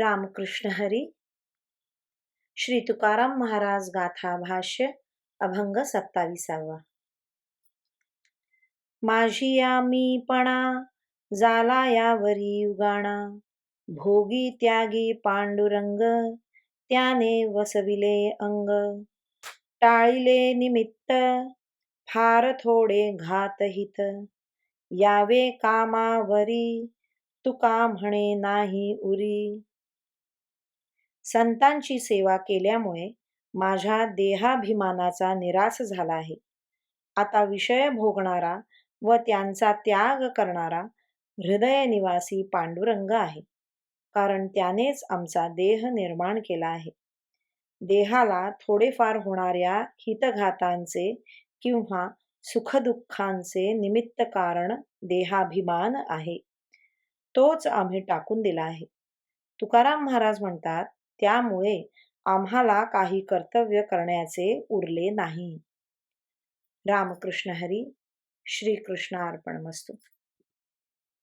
रामकृष्ण हरी। श्री तुकाराम महाराज गाथा भाष्य अभंग सत्ताविसावा। माझी या मीपणा जाला यावरी उगाणा भोगी त्यागी पांडुरंग त्याने वसविले अंग टाळिले निमित्त फार थोडे घातहित यावे कामावरी तुका म्हणे नाही उरी संतांची सेवा केल्यामुळे माझ्या देहाभिमानाचा निराश झाला आहे. आता विषय भोगणारा व त्यांचा त्याग करणारा हृदयनिवासी पांडुरंग आहे. कारण त्यानेच आमचा देह निर्माण केला आहे. देहाला थोडेफार होणाऱ्या हितघातांचे किंवा सुखदुःखांचे निमित्त कारण देहाभिमान आहे. तोच आम्ही टाकून दिला आहे. तुकाराम महाराज म्हणतात त्यामुळे आम्हाला काही कर्तव्य करण्याचे उरले नाही. रामकृष्ण हरी श्रीकृष्ण अर्पण मस्तू